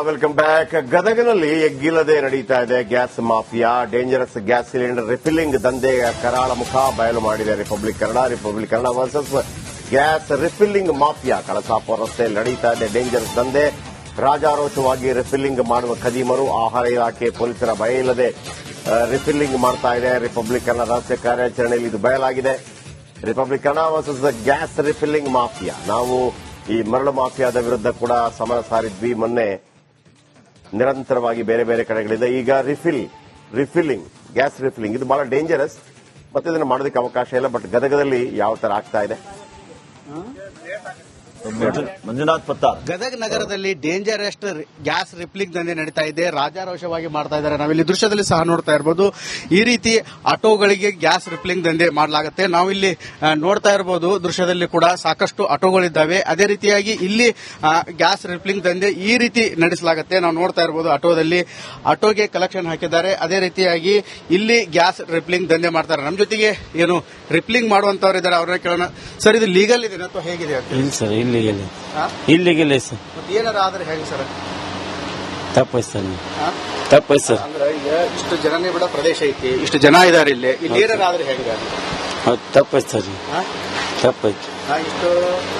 Welcome back ಗದಗನಲ್ಲಿ ಎಗ್ಗಿಲ್ಲದೆ ನಡೀತಾ ಇದೆ. Gas mafia dangerous gas cylinder refilling ದಂಧೆ ಕರಾಳ ಮುಖ ಬಯಲು ಮಾಡಿದೆ. Republic Kannada republic Kannada versus gas refilling mafia. Kalasapura ರಸ್ತೆಯಲ್ಲಿ ನಡೀತಾ ಇದೆ. ಡೇಂಜರಸ್ ದಂಧೆ ರಾಜಾರೋಷವಾಗಿ ರಿಫಿಲ್ಲಿಂಗ್ ಮಾಡುವ ಖದೀಮರು, ಆಹಾರ ಇಲಾಖೆ ಪೊಲೀಸರ ಭಯ ಇಲ್ಲದೆ ರಿಫಿಲ್ಲಿಂಗ್ ಮಾಡ್ತಾ ಇದೆ. ರಿಪಬ್ಲಿಕ್ ಕನ್ನಡ ರಸ್ತೆ ಕಾರ್ಯಾಚರಣೆಯಲ್ಲಿ ಇದು ಬಯಲಾಗಿದೆ. Republic Kannada versus gas refilling mafia. ನಾವು ಈ ಮರಳು ಮಾಫಿಯಾದ ವಿರುದ್ಧ ಕೂಡ ಸಮರ ಸಾರಿದ್ವಿ. ಮೊನ್ನೆ ನಿರಂತರವಾಗಿ ಬೇರೆ ಬೇರೆ ಕಡೆಗಳಿದೆ. ಈಗ ರಿಫಿಲ್ ರಿಫಿಲ್ಲಿಂಗ್ ಗ್ಯಾಸ್ ರಿಫಿಲ್ಲಿಂಗ್ ಇದು ಬಹಳ ಡೇಂಜರಸ್ ಮತ್ತೆ ಇದನ್ನು ಮಾಡೋದಕ್ಕೆ ಅವಕಾಶ ಇಲ್ಲ ಬಟ್ ಗದಗದಲ್ಲಿ ಯಾವ ತರ ಆಗ್ತಾ ಇದೆ? ಮಂಜುನಾಥ್ ಪತ್ತಾರ್. ಗದಗ ನಗರದಲ್ಲಿ ಡೇಂಜರೆಸ್ಟ್ ಗ್ಯಾಸ್ ರಿಪ್ಲಿಂಗ್ ದಂಧೆ ನಡೀತಾ ಇದೆ. ರಾಜಾರೋಷವಾಗಿ ಮಾಡ್ತಾ ಇದ್ದಾರೆ. ನಾವಿಲ್ಲಿ ದೃಶ್ಯದಲ್ಲಿ ಸಹ ನೋಡ್ತಾ ಇರಬಹುದು ಈ ರೀತಿ ಆಟೋಗಳಿಗೆ ಗ್ಯಾಸ್ ರಿಪ್ಲಿಂಗ್ ದಂಧೆ ಮಾಡಲಾಗುತ್ತೆ. ನಾವಿಲ್ಲಿ ನೋಡ್ತಾ ಇರಬಹುದು ದೃಶ್ಯದಲ್ಲಿ ಕೂಡ ಸಾಕಷ್ಟು ಆಟೋಗಳಿದ್ದಾವೆ. ಅದೇ ರೀತಿಯಾಗಿ ಇಲ್ಲಿ ಗ್ಯಾಸ್ ರಿಪ್ಲಿಂಗ್ ದಂಧೆ ಈ ರೀತಿ ನಡೆಸಲಾಗುತ್ತೆ. ನಾವು ನೋಡ್ತಾ ಇರಬಹುದು ಆಟೋದಲ್ಲಿ. ಆಟೋಗೆ ಕಲೆಕ್ಷನ್ ಹಾಕಿದ್ದಾರೆ. ಅದೇ ರೀತಿಯಾಗಿ ಇಲ್ಲಿ ಗ್ಯಾಸ್ ರಿಪ್ಲಿಂಗ್ ದಂಧೆ ಮಾಡ್ತಾರೆ. ನಮ್ಮ ಜೊತೆಗೆ ಏನು ರಿಪ್ಲಿಂಗ್ ಮಾಡುವಂತವ್ರು ಇದ್ದಾರೆ ಅವ್ರನ್ನ ಕೇಳೋಣ. ಸರ್ ಇದು ಲೀಗಲ್ ಇದೆ ಅಥವಾ ಹೇಗಿದೆ? ಸರ್ ಇಲ್ಲಿಗಿಲ್ಲ ಹಾ? ಇಲ್ಲಿಗಿಲ್ಲ ಸರ್. ಮತ್ತೆ ಏನಾರ ಆದ್ರೆ ಹೇಗೆ ಸರ್. ತಪ್ಪೈತೆ ಸರ್. ಹಾ? ತಪ್ಪೈತೆ ಸರ್. ಅಂದ್ರೆ ಈಗ ಇಷ್ಟು ಜನನೇ ಬಿಡ ಪ್ರದೇಶ ಐತಿ ಇಷ್ಟು ಜನ ಇದಾರೆ ಇಲ್ಲಿ. ಇಲ್ಲಿ ಏನಾರ ಆದ್ರೆ ಹೇಗಿದೆ ಹೌದು ತಪ್ಪೈತೆ ಸರ್. ತಪ್ಪೈತೆ ಹಾ, ಇಷ್ಟು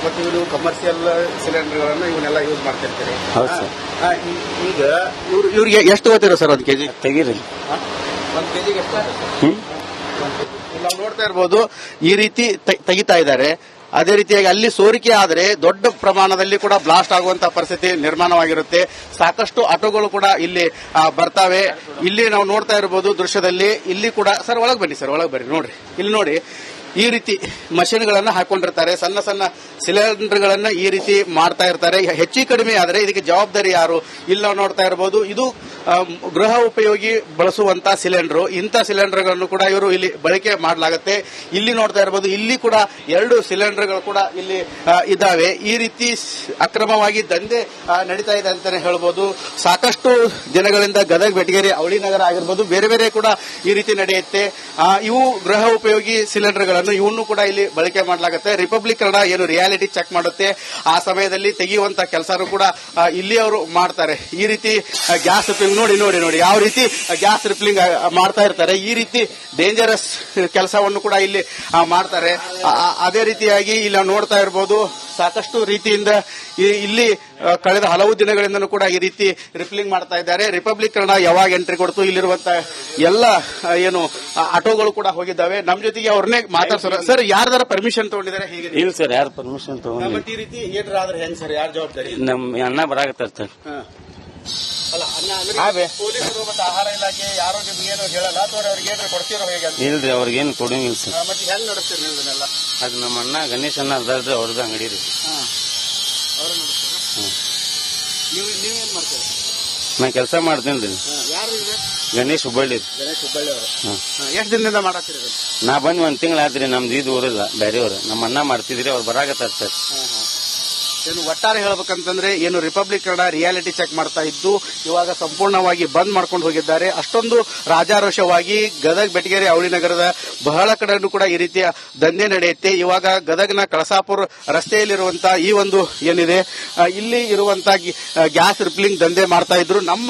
ಮತ್ತೆ ಇವರು ಕಮರ್ಷಿಯಲ್ ಸಿಲಿಂಡರ್ಗಳನ್ನ ಇವನ್ನೆಲ್ಲ ಯೂಸ್ ಮಾಡ್ತಿರ್ತಾರೆ. ಹೌದು ಸರ್. ಹಾ, ಈ- ಈಗ ಇವ್ರು ಇವ್ರಿಗೆ ಎಷ್ಟು ಗೊತ್ತಿರೋ ಸರ್ ಒಂದು ಕೆಜಿ? ತೆಗೀರಿ. ಒಂದು ಕೆಜಿಗೆ ಎಷ್ಟು ಹ್ಮ್? ನಾವು ನೋಡ್ತಾ ಇರ್ಬೋದು ಈ ರೀತಿ ತೆ- ತೆಗಿತಾ ಇದ್ದಾರೆ. ಅದೇ ರೀತಿಯಾಗಿ ಅಲ್ಲಿ ಸೋರಿಕೆ ಆದರೆ ದೊಡ್ಡ ಪ್ರಮಾಣದಲ್ಲಿ ಕೂಡ ಬ್ಲಾಸ್ಟ್ ಆಗುವಂತಹ ಪರಿಸ್ಥಿತಿ ನಿರ್ಮಾಣವಾಗಿರುತ್ತೆ. ಸಾಕಷ್ಟು ಆಟೋಗಳು ಕೂಡ ಇಲ್ಲಿ ಬರ್ತವೆ. ಇಲ್ಲಿ ನಾವು ನೋಡ್ತಾ ಇರಬಹುದು ದೃಶ್ಯದಲ್ಲಿ. ಇಲ್ಲಿ ಕೂಡ ಸರ್, ಒಳಗೆ ಬನ್ನಿ, ಸರ್, ಒಳಗೆ ಬರ್ರಿ ನೋಡ್ರಿ. ಇಲ್ಲಿ ನೋಡಿ. ಈ ರೀತಿ ಮಷಿನ್ಗಳನ್ನ ಹಾಕೊಂಡಿರ್ತಾರೆ. ಸಣ್ಣ ಸಣ್ಣ ಸಿಲಿಂಡರ್ಗಳನ್ನ ಈ ರೀತಿ ಮಾಡ್ತಾ ಇರ್ತಾರೆ. ಹೆಚ್ಚು ಕಡಿಮೆ ಆದರೆ ಇದಕ್ಕೆ ಜವಾಬ್ದಾರಿ ಯಾರು? ಇಲ್ಲ ನೋಡ್ತಾ ಇರಬಹುದು ಇದು ಗೃಹ ಉಪಯೋಗಿ ಬಳಸುವಂತ ಸಿಲಿಂಡರ್. ಇಂಥ ಸಿಲಿಂಡರ್ಗಳನ್ನು ಕೂಡ ಇವರು ಇಲ್ಲಿ ಬಳಕೆ ಮಾಡಲಾಗುತ್ತೆ. ಇಲ್ಲಿ ನೋಡ್ತಾ ಇರಬಹುದು ಇಲ್ಲಿ ಕೂಡ ಎರಡು ಸಿಲಿಂಡರ್ಗಳು ಕೂಡ ಇಲ್ಲಿ ಇದ್ದಾವೆ. ಈ ರೀತಿ ಅಕ್ರಮವಾಗಿ ದಂಧೆ ನಡೀತಾ ಇದೆ ಅಂತಾನೆ ಹೇಳ್ಬೋದು. ಸಾಕಷ್ಟು ದಿನಗಳಿಂದ ಗದಗ ಬೆಟಗೇರಿ ಅವಳಿ ನಗರ ಆಗಿರ್ಬೋದು, ಬೇರೆ ಬೇರೆ ಕೂಡ ಈ ರೀತಿ ನಡೆಯುತ್ತೆ. ಇವು ಗೃಹ ಉಪಯೋಗಿ ಸಿಲಿಂಡರ್ಗಳನ್ನು ಇವನ್ನು ಕೂಡ ಇಲ್ಲಿ ಬಳಕೆ ಮಾಡಲಾಗುತ್ತೆ. ರಿಪಬ್ಲಿಕ್ ಕನ್ನಡ ಏನು ರಿಯಾಲಿಟಿ ಚೆಕ್ ಮಾಡುತ್ತೆ. ಆ ಸಮಯದಲ್ಲಿ ತೆಗೆಯುವಂತ ಕೆಲಸನೂ ಕೂಡ ಇಲ್ಲಿ ಅವರು ಮಾಡ್ತಾರೆ. ಈ ರೀತಿ ಗ್ಯಾಸ್ ರಿಪ್ಲಿಂಗ್ ನೋಡಿ ನೋಡಿ ನೋಡಿ. ಯಾವ ರೀತಿ ಗ್ಯಾಸ್ ರಿಪ್ಲಿಂಗ್ ಮಾಡ್ತಾ ಇರ್ತಾರೆ. ಈ ರೀತಿ ಡೇಂಜರಸ್ ಕೆಲಸವನ್ನು ಕೂಡ ಇಲ್ಲಿ ಮಾಡ್ತಾರೆ. ಅದೇ ರೀತಿಯಾಗಿ ಇಲ್ಲಿ ನೋಡ್ತಾ ಇರಬಹುದು ಸಾಕಷ್ಟು ರೀತಿಯಿಂದ ಇಲ್ಲಿ ಕಳೆದ ಹಲವು ದಿನಗಳಿಂದಲೂ ಕೂಡ ಈ ರೀತಿ ರಿಪ್ಲಿಂಗ್ ಮಾಡ್ತಾ ಇದ್ದಾರೆ. ರಿಪಬ್ಲಿಕ್ ಕನ್ನಡ ಯಾವಾಗ ಎಂಟ್ರಿ ಕೊಡ್ತು ಇಲ್ಲಿರುವಂತಹ ಎಲ್ಲ ಏನು ಆಟೋಗಳು ಕೂಡ ಹೋಗಿದ್ದಾವೆ. ನಮ್ಮ ಜೊತೆಗೆ ಅವ್ರನ್ನೇ ಮಾತಾಡ್ಸೋಣ ಸರ್ ಯಾರ್ದಾರ ಪರ್ಮಿಷನ್ ತಗೊಂಡಿದ್ದಾರೆ ಹೇಗೆ ಇಲ್ಲ ಸರ್ ಯಾರು ಪರ್ಮಿಷನ್ ತಗೊಂಡಿದ್ದಾರೆ ಮತ್ತೆ ಈ ರೀತಿ ಏನಾದ್ರೆ ಆದ್ರೆ ಹೆಂಗ್ ಸರ್ ಯಾರು ಜವಾಬ್ದಾರಿ? ನಮ್ಮ ಅಣ್ಣ ಬರಾಕತ್ತಾರ ಸರ್ ಆಹಾರ ಇಲಾಖೆ ಏನು ಹೇಳಲ್ಲ ಅಥವಾ ಅವ್ರಿಗೆ ಏನಾರ ಕೊಡ್ತಿರೋ ಹೇಗೆ ಇಲ್ರಿ ಅವ್ರಿಗೇನು ಕೊಡಂಗಿಲ್ಲ ಸರ್. ಮತ್ತೆ ಹೆಂಗ್ ನಡೆಸ್ತೀರಿ ನೀವು ಇದನ್ನೆಲ್ಲ? ಅದು ನಮ್ಮ ಅಣ್ಣ ಗಣೇಶ್ ಅಣ್ಣ ಅದಾರ್ರಿ ಅವ್ರದ್ದು ಅಂಗಡಿ ರೀ. ಅವ್ರು ನಡೆಸ್ತೀರಾ ನೀವು ನೀವೇನ್ ಮಾಡ್ತೀರಿ? ನಾ ಕೆಲಸ ಮಾಡ್ತೀನಿ ರೀ. ಯಾರು ಇದೆ ಗಣೇಶ್ ಹುಬ್ಬಳ್ಳಿ ಗಣೇಶ್ ಹುಬ್ಬಳ್ಳಿ ಅವರು. ಎಷ್ಟು ದಿನದಿಂದ ಮಾಡತ್ತೀರಿ? ನಾ ಬಂದ್ ಒಂದ್ ತಿಂಗಳಾದ್ರಿ ನಮ್ದು ಇದು ಊರಿಲ್ಲ ಬೇರೆಯವ್ರು. ನಮ್ಮ ಅಣ್ಣ ಮಾಡ್ತಿದ್ರಿ ಅವ್ರು ಬರಾಕತ್ತಾರ ಸರ್. ಏನು ಒಟ್ಟಾರೆ ಹೇಳಬೇಕಂತಂದ್ರೆ ಏನು ರಿಪಬ್ಲಿಕ್ ಕನ್ನಡ ರಿಯಾಲಿಟಿ ಚೆಕ್ ಮಾಡ್ತಾ ಇದ್ದು ಇವಾಗ ಸಂಪೂರ್ಣವಾಗಿ ಬಂದ್ ಮಾಡ್ಕೊಂಡು ಹೋಗಿದ್ದಾರೆ. ಅಷ್ಟೊಂದು ರಾಜಾರೋಷವಾಗಿ ಗದಗ ಬೆಟಗೇರಿ ಅವಳಿ ನಗರದ ಬಹಳ ಕಡೆನೂ ಕೂಡ ಈ ರೀತಿಯ ದಂಧೆ ನಡೆಯುತ್ತೆ. ಇವಾಗ ಗದಗ್ನ ಕಳಸಾಪುರ ರಸ್ತೆಯಲ್ಲಿರುವಂತಹ ಈ ಒಂದು ಏನಿದೆ ಆ, ಇಲ್ಲಿ ಇರುವಂತಹ ಗ್ಯಾಸ್ ರಿಪ್ಲಿಂಗ್ ದಂಧೆ ಮಾಡ್ತಾ ಇದ್ರು. ನಮ್ಮ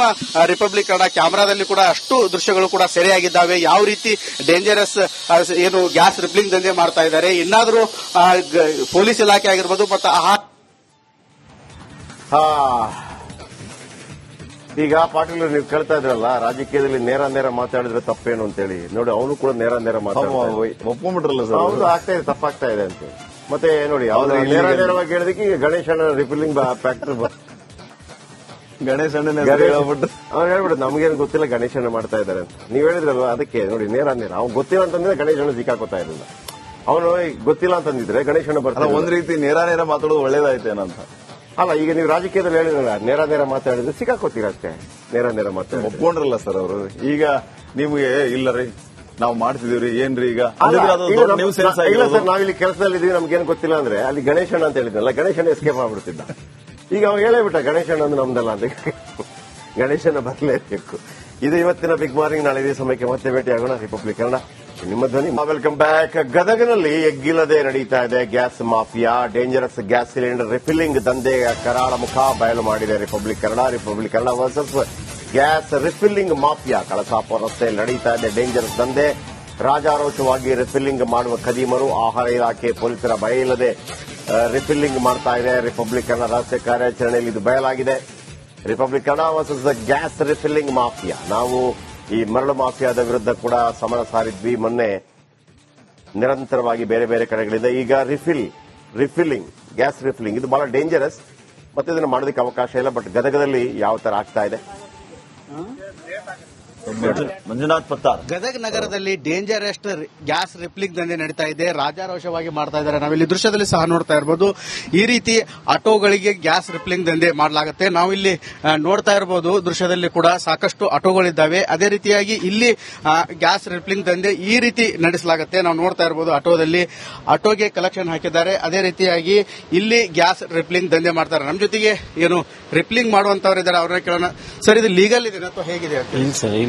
ರಿಪಬ್ಲಿಕ್ ಕನ್ನಡ ಕ್ಯಾಮರಾದಲ್ಲಿ ಕೂಡ ಅಷ್ಟು ದೃಶ್ಯಗಳು ಕೂಡ ಸೆರೆಯಾಗಿದ್ದಾವೆ. ಯಾವ ರೀತಿ ಡೇಂಜರಸ್ ಏನು ಗ್ಯಾಸ್ ರಿಪ್ಲಿಂಗ್ ದಂಧೆ ಮಾಡ್ತಾ ಇದ್ದಾರೆ. ಇನ್ನಾದರೂ ಪೊಲೀಸ್ ಇಲಾಖೆ ಆಗಿರ್ಬೋದು ಮತ್ತು ಹಾ ಈಗ ಪಾಟೀಲ್ ನೀವು ಕೇಳ್ತಾ ಇದ್ರಲ್ಲ ರಾಜಕೀಯದಲ್ಲಿ ನೇರ ನೇರ ಮಾತಾಡಿದ್ರೆ ತಪ್ಪೇನು ಅಂತೇಳಿ. ನೋಡಿ ಅವನು ಕೂಡ ನೇರ ನೇರ ಒಪ್ಕೊಂಡ್ಬಿಟ್ರಲ್ಲ ಸರ್ ಹೌದು ಆಗ್ತಾ ಇದೆ ತಪ್ಪಾಗ್ತಾ ಇದೆ ಅಂತ. ಮತ್ತೆ ನೋಡಿ ಅವ್ರು ನೇರ ನೇರವಾಗಿ ಹೇಳಿದಕ್ಕೆ ಈಗ ಗಣೇಶನ ರಿಫಿಲ್ಲಿಂಗ್ ಫ್ಯಾಕ್ಟರಿ ಗಣೇಶ್ ಹೇಳ್ಬಿಟ್ಟು. ಅವ್ನು ಹೇಳ್ಬಿಟ್ಟು ನಮಗೇನು ಗೊತ್ತಿಲ್ಲ ಗಣೇಶನ ಮಾಡ್ತಾ ಇದ್ದಾರೆ ಅಂತ. ನೀವ್ ಹೇಳಿದ್ರಲ್ಲ ಅದಕ್ಕೆ? ನೋಡಿ ನೇರ ನೇರ. ಅವ್ನು ಗೊತ್ತಿಲ್ಲ ಅಂತಂದ್ರೆ ಗಣೇಶನ ಸಿಕ್ಕಾಕೋತಾ ಇರಲಿಲ್ಲ. ಅವನು ಗೊತ್ತಿಲ್ಲ ಅಂತಂದಿದ್ರೆ ಗಣೇಶನ ಬರ್ತಾನೆ ಒಂದ್ ರೀತಿ ನೇರ ನೇರ ಮಾತಾಡೋದು ಒಳ್ಳೇದಾಯ್ತೇನಂತ ಅಲ್ಲ ಈಗ ನೀವು ರಾಜಕೀಯದಲ್ಲಿ ಹೇಳಿದ್ರಲ್ಲ ನೇರ ನೇರ ಮಾತಾಡಿದ್ರೆ ಸಿಕ್ಕಾಕೋತೀರ ಅಷ್ಟೇ? ನೇರ ನೇರ ಮಾತಾಡಿ. ಒಪ್ಕೊಂಡ್ರಲ್ಲ ಸರ್ ಅವರು. ಈಗ ನಿಮ್ಗೆ ಇಲ್ಲ ರೀ ನಾವು ಮಾಡ್ತಿದೀವ್ರಿ ಏನ್ರಿ ಈಗ? ಇಲ್ಲ ಸರ್ ನಾವಿಲ್ಲಿ ಕೆಲಸದಲ್ಲಿ ಇದೀವಿ ನಮ್ಗೇನು ಗೊತ್ತಿಲ್ಲ ಅಂದ್ರೆ ಅಲ್ಲಿ ಗಣೇಶಣ್ಣ ಅಂತ ಹೇಳಿದ್ನಲ್ಲ ಗಣೇಶಣ್ಣ ಎಸ್ಕೇಪ್ ಆಗ್ಬಿಡ್ತಿದ್ದ. ಈಗ ಅವ್ನು ಹೇಳೇ ಬಿಟ್ಟ ಗಣೇಶಣ್ಣ ಅಂದ್ರೆ ನಮ್ದಲ್ಲ ಅಂತ. ಗಣೇಶನ ಬರಲೇಬೇಕು. ಇದು ಇವತ್ತಿನ ಬಿಗ್ ಮಾರ್ನಿಂಗ್ ನಾಳೆ ಇದೇ ಸಮಯಕ್ಕೆ ಮತ್ತೆ ಭೇಟಿ ಆಗೋಣ ರಿಪಬ್ಲಿಕ್ ಕನ್ನಡ ನಿಮ್ಮ ಧ್ವನಿ. Welcome back. ಗದಗನಲ್ಲಿ ಎಗ್ಗಿಲ್ಲದೆ ನಡೀತಾ ಇದೆ gas mafia. Dangerous gas cylinder refilling ದಂಧೆ ಕರಾಳ ಮುಖ ಬಯಲು ಮಾಡಿದೆ republic Kannada. Republic Kannada versus gas refilling mafia. Kalasapura ರಸ್ತೆಯಲ್ಲಿ ನಡೀತಾ ಇದೆ ಡೇಂಜರಸ್ ದಂಧೆ. ರಾಜಾರೋಷವಾಗಿ ರಿಫಿಲ್ಲಿಂಗ್ ಮಾಡುವ ಖದೀಮರು ಆಹಾರ ಇಲಾಖೆ ಪೊಲೀಸರ ಭಯ ಇಲ್ಲದೆ ರಿಫಿಲ್ಲಿಂಗ್ ಮಾಡ್ತಾ ಇದೆ ರಿಪಬ್ಲಿಕ್ ಕನ್ನಡ ರಹಸ್ಯ ಕಾರ್ಯಾಚರಣೆಯಲ್ಲಿ ಇದು ಬಯಲಾಗಿದೆ. Republic Kannada versus gas refilling mafia. ನಾವು ಈ ಮರಳು ಮಾಫಿಯಾದ ವಿರುದ್ಧ ಕೂಡ ಸಮರ ಸಾರಿದ್ವಿ ಮೊನ್ನೆ. ನಿರಂತರವಾಗಿ ಬೇರೆ ಬೇರೆ ಕಡೆಗಳಿಂದ. ಈಗ ರಿಫಿಲ್ ರಿಫಿಲ್ಲಿಂಗ್ ಗ್ಯಾಸ್ ರಿಫಿಲ್ಲಿಂಗ್ ಇದು ಬಹಳ ಡೇಂಜರಸ್ ಮತ್ತೆ ಇದನ್ನು ಮಾಡೋದಕ್ಕೆ ಅವಕಾಶ ಇಲ್ಲ ಬಟ್ ಗದಗದಲ್ಲಿ ಯಾವ ತರ ಆಗ್ತಾ ಇದೆ? ಮಂಜುನಾಥ್ ಪತ್ತಾರ್. ಗದಗ ನಗರದಲ್ಲಿ ಡೇಂಜರೆಸ್ಟ್ ಗ್ಯಾಸ್ ರಿಪ್ಲಿಂಗ್ ದಂಧೆ ನಡೀತಾ ಇದೆ. ರಾಜಾರೋಷವಾಗಿ ಮಾಡ್ತಾ ಇದ್ದಾರೆ. ನಾವಿಲ್ಲಿ ದೃಶ್ಯದಲ್ಲಿ ಸಹ ನೋಡ್ತಾ ಇರಬಹುದು ಈ ರೀತಿ ಆಟೋಗಳಿಗೆ ಗ್ಯಾಸ್ ರಿಪ್ಲಿಂಗ್ ದಂಧೆ ಮಾಡಲಾಗುತ್ತೆ. ನಾವಿಲ್ಲಿ ಇಲ್ಲಿ ನೋಡ್ತಾ ಇರಬಹುದು ದೃಶ್ಯದಲ್ಲಿ ಕೂಡ ಸಾಕಷ್ಟು ಆಟೋಗಳಿದ್ದಾವೆ. ಅದೇ ರೀತಿಯಾಗಿ ಇಲ್ಲಿ ಗ್ಯಾಸ್ ರಿಪ್ಲಿಂಗ್ ದಂಧೆ ಈ ರೀತಿ ನಡೆಸಲಾಗುತ್ತೆ. ನಾವು ನೋಡ್ತಾ ಇರಬಹುದು ಆಟೋದಲ್ಲಿ. ಆಟೋಗೆ ಕಲೆಕ್ಷನ್ ಹಾಕಿದ್ದಾರೆ. ಅದೇ ರೀತಿಯಾಗಿ ಇಲ್ಲಿ ಗ್ಯಾಸ್ ರಿಪ್ಲಿಂಗ್ ದಂಧೆ ಮಾಡ್ತಾರೆ. ನಮ್ಮ ಜೊತೆಗೆ ಏನು ರಿಪ್ಲಿಂಗ್ ಮಾಡುವಂತವರಿದ್ದಾರೆ ಅವ್ರನ್ನ ಕೇಳೋಣ. ಸರ್ ಇದು ಲೀಗಲ್ ಇದೆ ಅಥವಾ ಹೇಗಿದೆ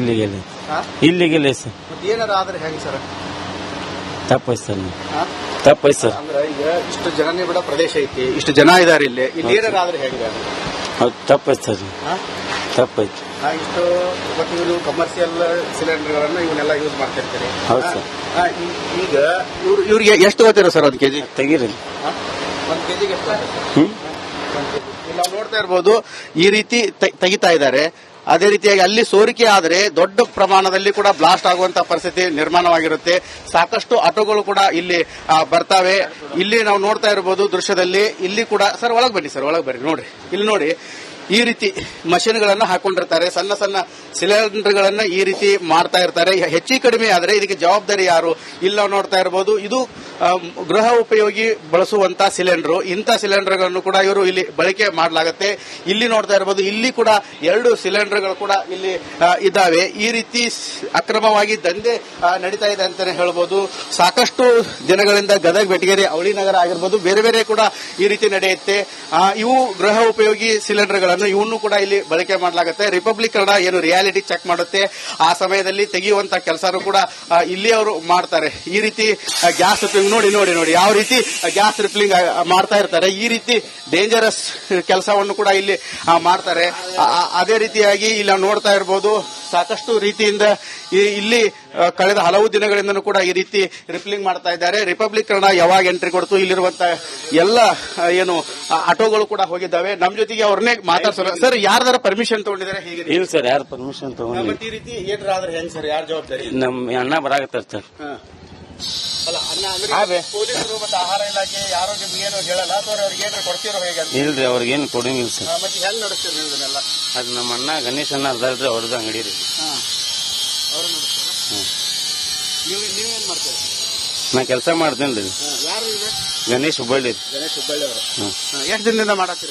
ಅಂತ ಇಲ್ಲ. ಸರ್. ಏನಾರ ಆದ್ರೆ ಹೆಂಗ್ ಸರ್? ತಪ್ಪೈತೆ ಸರ್? ತಪ್ಪೈತೆ ಸರ್. ಅಂದ್ರೆ ಈಗ ಇಷ್ಟು ಜನನಿಬಿಡ ಪ್ರದೇಶ ಐತಿ ಇಷ್ಟು ಜನ ಇದಾರೆ ಇಲ್ಲಿ ಇಲ್ಲಿ ಏನಾರ ಆದ್ರೆ ಹೇಗಿದೆ ಹೌದು ತಪ್ಪೈತೆ ಸರ್? ತಪ್ಪೈತೆ ಇಷ್ಟು ಇವತ್ತು ಇವರು ಕಮರ್ಷಿಯಲ್ ಸಿಲಿಂಡರ್ಗಳನ್ನ ಇವನ್ನೆಲ್ಲ ಯೂಸ್ ಮಾಡ್ತಿರ್ತೀರಿ ಹೌದು ಸರ್. ಈಗ ಇವ್ರು ಇವ್ರಿಗೆ ಎಷ್ಟು ತಗೋತೀರ ಸರ್ ಒಂದು ಕೆಜಿ? ತೆಗೀರಿ ಒಂದು ಕೆಜಿಗೆ ಎಷ್ಟು ಇಲ್ಲಿ ನಾವು ನೋಡ್ತಾ ಇರ್ಬೋದು ಈ ರೀತಿ ತೆಗಿತಾ ಇದ್ದಾರೆ. ಅದೇ ರೀತಿಯಾಗಿ ಅಲ್ಲಿ ಸೋರಿಕೆ ಆದರೆ ದೊಡ್ಡ ಪ್ರಮಾಣದಲ್ಲಿ ಕೂಡ ಬ್ಲಾಸ್ಟ್ ಆಗುವಂತಹ ಪರಿಸ್ಥಿತಿ ನಿರ್ಮಾಣವಾಗಿರುತ್ತೆ. ಸಾಕಷ್ಟು ಆಟೋಗಳು ಕೂಡ ಇಲ್ಲಿ ಬರ್ತಾವೆ. ಇಲ್ಲಿ ನಾವು ನೋಡ್ತಾ ಇರಬಹುದು ದೃಶ್ಯದಲ್ಲಿ. ಇಲ್ಲಿ ಕೂಡ, ಸರ್, ಒಳಗೆ ಬನ್ನಿ, ಸರ್, ಒಳಗೆ ಬನ್ನಿ ನೋಡ್ರಿ ಇಲ್ಲಿ ನೋಡಿ. ಈ ರೀತಿ ಮಷಿನ್ಗಳನ್ನ ಹಾಕೊಂಡಿರ್ತಾರೆ. ಸಣ್ಣ ಸಣ್ಣ ಸಿಲಿಂಡರ್ಗಳನ್ನ ಈ ರೀತಿ ಮಾಡ್ತಾ ಇರ್ತಾರೆ. ಹೆಚ್ಚು ಕಡಿಮೆ ಆದ್ರೆ ಇದಕ್ಕೆ ಜವಾಬ್ದಾರಿ ಯಾರು? ಇಲ್ಲ ನೋಡ್ತಾ ಇರಬಹುದು ಇದು ಗೃಹ ಉಪಯೋಗಿ ಬಳಸುವಂತ ಸಿಲಿಂಡರ್. ಇಂಥ ಸಿಲಿಂಡರ್ಗಳನ್ನು ಕೂಡ ಇವರು ಇಲ್ಲಿ ಬಳಕೆ ಮಾಡಲಾಗುತ್ತೆ. ಇಲ್ಲಿ ನೋಡ್ತಾ ಇರಬಹುದು ಇಲ್ಲಿ ಕೂಡ ಎರಡು ಸಿಲಿಂಡರ್ಗಳು ಕೂಡ ಇಲ್ಲಿ ಇದ್ದಾವೆ. ಈ ರೀತಿ ಅಕ್ರಮವಾಗಿ ದಂಧೆ ನಡೀತಾ ಇದೆ ಅಂತಾನೆ ಹೇಳ್ಬೋದು. ಸಾಕಷ್ಟು ದಿನಗಳಿಂದ ಗದಗ, ಬೆಟಗೇರಿ, ಅವಳಿ ನಗರ ಆಗಿರ್ಬೋದು, ಬೇರೆ ಬೇರೆ ಕೂಡ ಈ ರೀತಿ ನಡೆಯುತ್ತೆ. ಇವು ಗೃಹ ಉಪಯೋಗಿ ಸಿಲಿಂಡರ್ಗಳನ್ನು ಇವನ್ನು ಕೂಡ ಇಲ್ಲಿ ಬಳಕೆ ಮಾಡಲಾಗುತ್ತೆ. ರಿಪಬ್ಲಿಕ್ ಕನ್ನಡ ಏನು ರಿಯಾಲಿಟಿ ಚೆಕ್ ಮಾಡುತ್ತೆ, ಆ ಸಮಯದಲ್ಲಿ ತೆಗೆಯುವಂತ ಕೆಲಸನೂ ಕೂಡ ಇಲ್ಲಿ ಅವರು ಮಾಡ್ತಾರೆ. ಈ ರೀತಿ ಗ್ಯಾಸ್ ರಿಪ್ಲಿಂಗ್ ನೋಡಿ ನೋಡಿ ನೋಡಿ, ಯಾವ ರೀತಿ ಗ್ಯಾಸ್ ರಿಪ್ಲಿಂಗ್ ಮಾಡ್ತಾ ಇರ್ತಾರೆ. ಈ ರೀತಿ ಡೇಂಜರಸ್ ಕೆಲಸವನ್ನು ಕೂಡ ಇಲ್ಲಿ ಮಾಡ್ತಾರೆ. ಅದೇ ರೀತಿಯಾಗಿ ಇಲ್ಲಿ ನೋಡ್ತಾ ಇರಬಹುದು ಸಾಕಷ್ಟು ರೀತಿಯಿಂದ ಈ- ಇಲ್ಲಿ ಕಳೆದ ಹಲವು ದಿನಗಳಿಂದನೂ ಕೂಡ ಈ ರೀತಿ ರಿಪ್ಲಿಂಗ್ ಮಾಡ್ತಾ ಇದ್ದಾರೆ. ರಿಪಬ್ಲಿಕ್ ಕನ್ನಡ ಯಾವಾಗ ಎಂಟ್ರಿ ಕೊಡ್ತು ಇಲ್ಲಿರುವಂತ ಎಲ್ಲ ಏನು ಆಟೋಗಳು ಕೂಡ ಹೋಗಿದ್ದಾವೆ. ನಮ್ ಜೊತೆಗೆ ಅವ್ರನ್ನೇ ಮಾತಾಡ್ಸಲ್ಲ ಸರ್ ಯಾರ್ದಾರ ಪರ್ಮಿಷನ್ ತಗೊಂಡಿದ್ದಾರೆ ಹೇಗೆ ಇಲ್ಲ ಸರ್ ಯಾರು ಪರ್ಮಿಷನ್ ತಗೊಂಡಿದ್ದಾರೆ ಈ ರೀತಿ ಏನಾರ ಆದ್ರೆ ಹೆಂಗ್ ಸರ್? ಯಾರ ಜವಾಬ್ದಾರಿ? ನಮ್ಮ ಅಣ್ಣ ಬರಾಗತ್ತ ಸರ್. ಪೊಲೀಸರು ಮತ್ತೆ ಆಹಾರ ಇಲಾಖೆ ಯಾರೋ ನಿಮ್ಗೆ ಏನು ಹೇಳಲ್ಲ. ಅಥವಾ ಅವ್ರಿಗೆ ಏನಾರ ಕೊಡ್ತಿರೋ ಹೇಗೆ ಅಂತ? ಇಲ್ರಿ ಅವ್ರಿಗೇನು ಕೊಡಂಗಿಲ್ಲ ಸರ್. ಅದ್ ಮತ್ತೆ ಹೆಂಗ್ ನಡೆಸ್ತೀರಿ ನೀವು ಇದನ್ನೆಲ್ಲ? ಅದು ನಮ್ಮ ಅಣ್ಣ ಗಣೇಶ್ ಅಣ್ಣ ಅರ್ಧಲ್ರಿ ಅವ್ರದ್ದು ಅಂಗಡಿ ರೀ. ಅವರು ನಡೆಸ್ತಾರ? ನೀವು ನೀವೇನ್ ಮಾಡ್ತೀರಿ? ನಾ ಕೆಲಸ ಮಾಡ್ತೀನಿ ರೀ ಯಾರು ಇದೆ ಗಣೇಶ್ ಹುಬ್ಬಳ್ಳಿ. ಗಣೇಶ್ ಹುಬ್ಬಳ್ಳಿ ಅವರು. ಎಷ್ಟು ದಿನದಿಂದ ಮಾಡತ್ತೀರಿ?